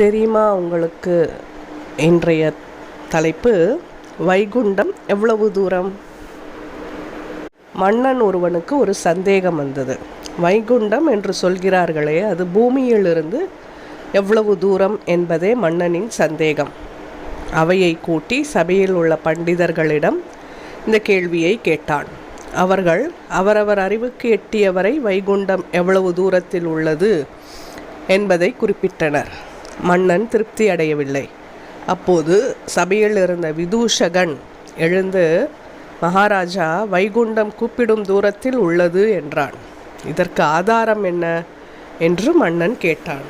தெரியுமா உங்களுக்கு? இன்றைய தலைப்பு வைகுண்டம் எவ்வளவு தூரம்? மன்னன் ஒருவனுக்கு ஒரு சந்தேகம் வந்தது. வைகுண்டம் என்று சொல்கிறார்களே அது பூமியிலிருந்து எவ்வளவு தூரம் என்பதே மன்னனின் சந்தேகம். அவையை கூட்டி சபையில் உள்ள பண்டிதர்களிடம் இந்த கேள்வியை கேட்டான். அவர்கள் அவரவர் அறிவுக்கு எட்டியவரை வைகுண்டம் எவ்வளவு தூரத்தில் உள்ளது என்பதை குறிப்பிட்டனர். மன்னன் திருப்தி அடையவில்லை. அப்போது சபையில் இருந்த விதூஷகன் எழுந்து மகாராஜா வைகுண்டம் கூப்பிடும் தூரத்தில் உள்ளது என்றான். இதற்கு ஆதாரம் என்ன? என்று மன்னன் கேட்டான்.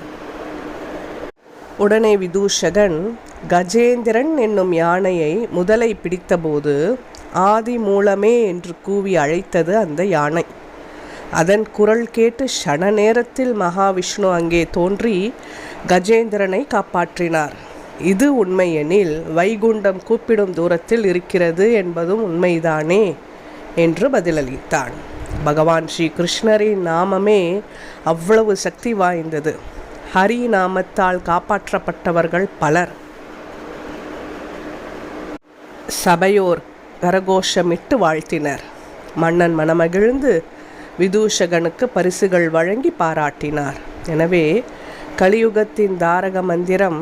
உடனே விதூஷகன் கஜேந்திரன் என்னும் யானையை முதலை பிடித்தபோது ஆதி மூலமே என்று கூவி அழைத்தது அந்த யானை. அதன் குரல் கேட்டு ஷண நேரத்தில் மகாவிஷ்ணு அங்கே தோன்றி கஜேந்திரனை காப்பாற்றினார். இது உண்மையெனில் வைகுண்டம் கூப்பிடும் தூரத்தில் இருக்கிறது என்பதும் உண்மைதானே? என்று பதிலளித்தான். பகவான் ஸ்ரீ கிருஷ்ணரின் நாமமே அவ்வளவு சக்தி வாய்ந்தது. ஹரி நாமத்தால் காப்பாற்றப்பட்டவர்கள் பலர். சபையோர் கரகோஷமிட்டு வாழ்த்தினர். மன்னன் மனமகிழ்ந்து விதூஷகனுக்கு பரிசுகள் வழங்கி பாராட்டினார். எனவே கலியுகத்தின் தாரக மந்திரம்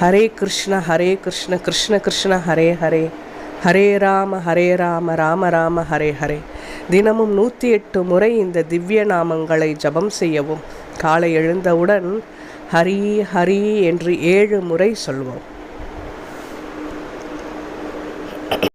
ஹரே கிருஷ்ண ஹரே கிருஷ்ண கிருஷ்ண கிருஷ்ண ஹரே ஹரே. ஹரே ராம ஹரே ராம ராம ராம ஹரே ஹரே. தினமும் நூற்றி எட்டு முறை இந்த திவ்ய நாமங்களை ஜபம் செய்யவும் காலை எழுந்தவுடன் ஹரி ஹரி என்று ஏழு முறை சொல்வோம்.